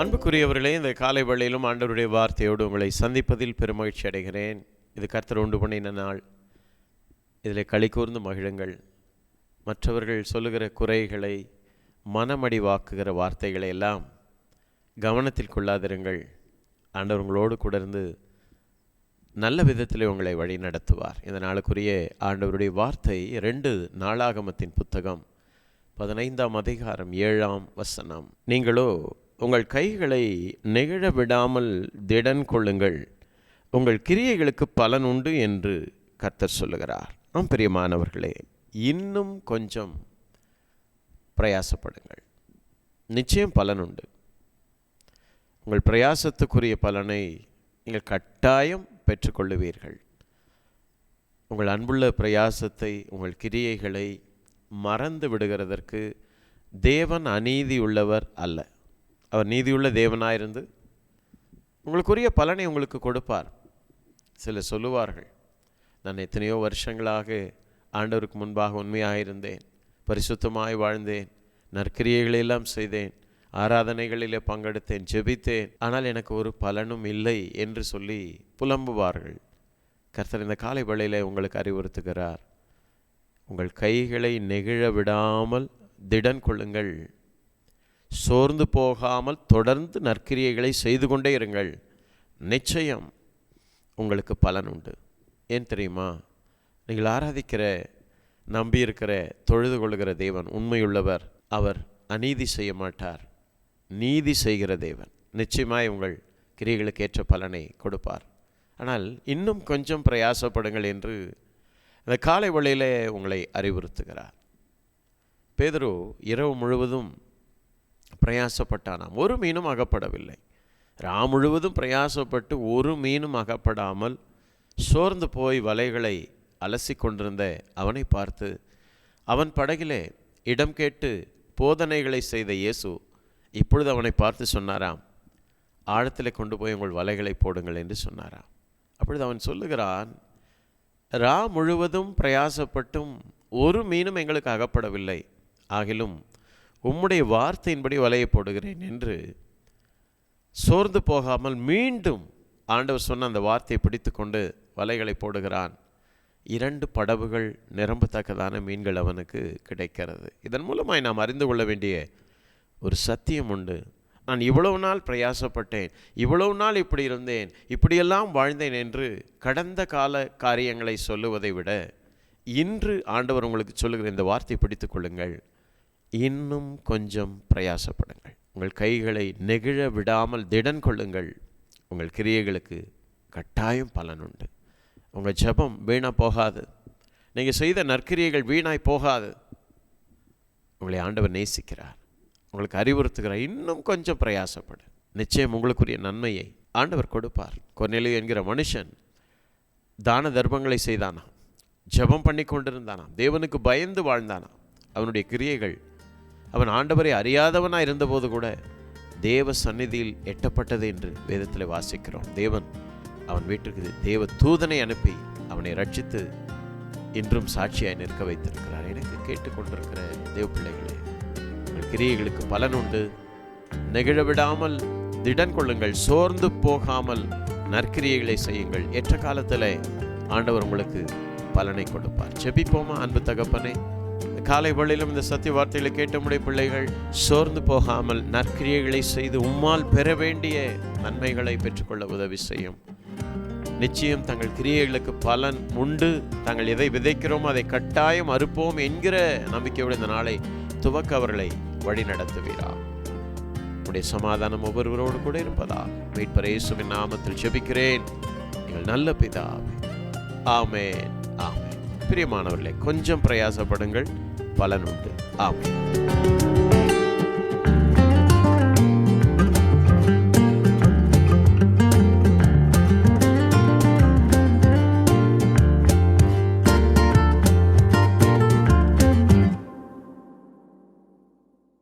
அன்புக்குரியவர்களே இந்த காலை வேளையிலும் ஆண்டவருடைய வார்த்தையோடு உங்களை சந்திப்பதில் பெருமகிழ்ச்சி அடைகிறேன். இது கர்த்தர் உண்டு பண்ணின நாள். இதில் களி கூர்ந்து மகிழுங்கள். மற்றவர்கள் சொல்லுகிற குறைகளை மனமடிவாக்குகிற வார்த்தைகளை எல்லாம் கவனத்தில் கொள்ளாதிருங்கள். ஆண்டவர் உங்களோடு கூட இருந்து நல்ல விதத்தில் உங்களை வழி நடத்துவார். இந்த நாளுக்குரிய ஆண்டவருடைய வார்த்தை ரெண்டு நாளாகமத்தின் புத்தகம் பதினைந்தாம் அதிகாரம் ஏழாம் வசனம். நீங்களோ உங்கள் கைகளை நெகிழ விடாமல் திடன் கொள்ளுங்கள். உங்கள் கிரியைகளுக்கு பலன் உண்டு என்று கர்த்தர் சொல்லுகிறார். ஆம் பிரியமானவர்களே இன்னும் கொஞ்சம் பிரயாசப்படுங்கள். நிச்சயம் பலன் உண்டு. உங்கள் பிரயாசத்துக்குரிய பலனை நீங்கள் கட்டாயம் பெற்றுக்கொள்ளுவீர்கள். உங்கள் அன்புள்ள பிரயாசத்தை உங்கள் கிரியைகளை மறந்து விடுகிறதற்கு தேவன் அநீதி உள்ளவர் அல்ல. அவர் நீதியுள்ள தேவனாயிருந்து உங்களுக்குரிய பலனை உங்களுக்கு கொடுப்பார். சிலர் சொல்லுவார்கள் நான் எத்தனையோ வருஷங்களாக ஆண்டவருக்கு முன்பாக உண்மையாக இருந்தேன் பரிசுத்தமாய் வாழ்ந்தேன் நற்கிரியைகளெல்லாம் செய்தேன் ஆராதனைகளிலே பங்கெடுத்தேன் ஜெபித்தேன் ஆனால் எனக்கு ஒரு பலனும் இல்லை என்று சொல்லி புலம்புவார்கள். கர்த்தர் இந்த காலை வேளையிலே உங்களுக்கு அறிவுறுத்துகிறார். உங்கள் கைகளை நெகிழ விடாமல் திடன் கொள்ளுங்கள் சோர்ந்து போகாமல் தொடர்ந்து நற்கிரியைகளை செய்து கொண்டே இருங்கள். நிச்சயம் உங்களுக்கு பலன் உண்டு. ஏன் தெரியுமா? நீங்கள் ஆராதிக்கிற நம்பியிருக்கிற தொழுது கொள்கிற தேவன் உண்மையுள்ளவர் அவர் அநீதி செய்ய மாட்டார். நீதி செய்கிற தேவன். நிச்சயமாய் உங்கள் கிரியைகளுக்கு ஏற்ற பலனை கொடுப்பார். ஆனால் இன்னும் கொஞ்சம் பிரயாசப்படுங்கள் என்று அந்த காலை வேளையிலே உங்களை அறிவுறுத்துகிறார். பேதரு இரவு முழுவதும் பிரயாசப்பட்டானாம். ஒரு மீனும் அகப்படவில்லை. ரா முழுவதும் பிரயாசப்பட்டு ஒரு மீனும் அகப்படாமல் சோர்ந்து போய் வலைகளை அலசி கொண்டிருந்த அவனை பார்த்து அவன் படகிலே இடம் கேட்டு போதனைகளை செய்த இயேசு இப்பொழுது அவனை பார்த்து சொன்னாராம் ஆழத்தில் கொண்டு போய் உங்கள் வலைகளை போடுங்கள் என்று சொன்னாராம். அப்பொழுது அவன் சொல்லுகிறான் ரா முழுவதும் பிரயாசப்பட்டும் ஒரு மீனும் எங்களுக்கு அகப்படவில்லை. ஆகிலும் உம்முடைய வார்த்தையின்படி வலையை போடுகிறேன் என்று சோர்ந்து போகாமல் மீண்டும் ஆண்டவர் சொன்ன அந்த வார்த்தையை பிடித்து கொண்டு வலைகளை போடுகிறான். இரண்டு படவுகள் நிரம்பத்தக்கதான மீன்கள் அவனுக்கு கிடைக்கிறது. இதன் மூலமாய் நாம் அறிந்து கொள்ள வேண்டிய ஒரு சத்தியம் உண்டு. நான் இவ்வளவு நாள் பிரயாசப்பட்டேன் இவ்வளவு நாள் இப்படி இருந்தேன் இப்படியெல்லாம் வாழ்ந்தேன் என்று கடந்த கால காரியங்களை சொல்லுவதை விட இன்று ஆண்டவர் உங்களுக்கு சொல்லுகிற இந்த வார்த்தை பிடித்துக் கொள்ளுங்கள். இன்னும் கொஞ்சம் பிரயாசப்படுங்கள். உங்கள் கைகளை நெகிழ விடாமல் திடன் கொள்ளுங்கள். உங்கள் கிரியைகளுக்கு கட்டாயம் பலன் உண்டு. உங்கள் ஜெபம் வீணாக போகாது. நீங்கள் செய்த நற்கிரியைகள் வீணாய் போகாது. உங்களை ஆண்டவர் நேசிக்கிறார். உங்களுக்கு அறிவுறுத்துகிறார் இன்னும் கொஞ்சம் பிரயாசப்படு. நிச்சயம் உங்களுக்குரிய நன்மையை ஆண்டவர் கொடுப்பார். கொர்நேலியு என்கிற மனுஷன் தான தர்மங்களை செய்தானா ஜெபம் பண்ணி கொண்டிருந்தானா தேவனுக்கு பயந்து வாழ்ந்தானா அவனுடைய கிரியைகள் அவன் ஆண்டவரை அறியாதவனாக இருந்தபோது கூட தேவ சந்நிதியில் எட்டப்பட்டது என்று வேதத்தில் வாசிக்கிறோம். தேவன் அவன் வீட்டிற்கு தேவ தூதனை அனுப்பி அவனை ரட்சித்து இன்றும் சாட்சியாய் நிற்க வைத்திருக்கிறார். எனக்கு கேட்டுக்கொண்டிருக்கிற தேவ பிள்ளைகளே உங்கள் கிரியைகளுக்கு பலன் உண்டு. நெகிழ விடாமல் திடன் கொள்ளுங்கள் சோர்ந்து போகாமல் நற்கிரியைகளை செய்யுங்கள். ஏற்ற காலத்தில் ஆண்டவர் உங்களுக்கு பலனை கொடுப்பார். செபிப்போமா அன்பு தகப்பனே? காலை வேளையிலும் இந்த சத்திய வார்த்தைகளை கேட்டமுடைய பிள்ளைகள் சோர்ந்து போகாமல் நற்கிரியைகளை செய்து உம்மால் பெற வேண்டிய நன்மைகளை பெற்றுக்கொள்ள உதவி செய்யும். நிச்சயம் தங்கள் கிரியைகளுக்கு பலன் உண்டு. தாங்கள் எதை விதைக்கிறோமோ அதை கட்டாயம் அறுப்போம் என்கிற நம்பிக்கையோடு இந்த நாளை துவக்க அவர்களை வழி நடத்துவீரா. உடைய சமாதானம் ஒவ்வொருவரோடு கூட இருப்பதா மீட்பர் இயேசுவின் நாமத்தில் ஜெபிக்கிறேன். நீங்கள் நல்ல பிதா ஆமேன். ஆமென். பிரியமானவர்களே கொஞ்சம் பிரயாசப்படுங்கள். பலன் உண்டு. ஆம்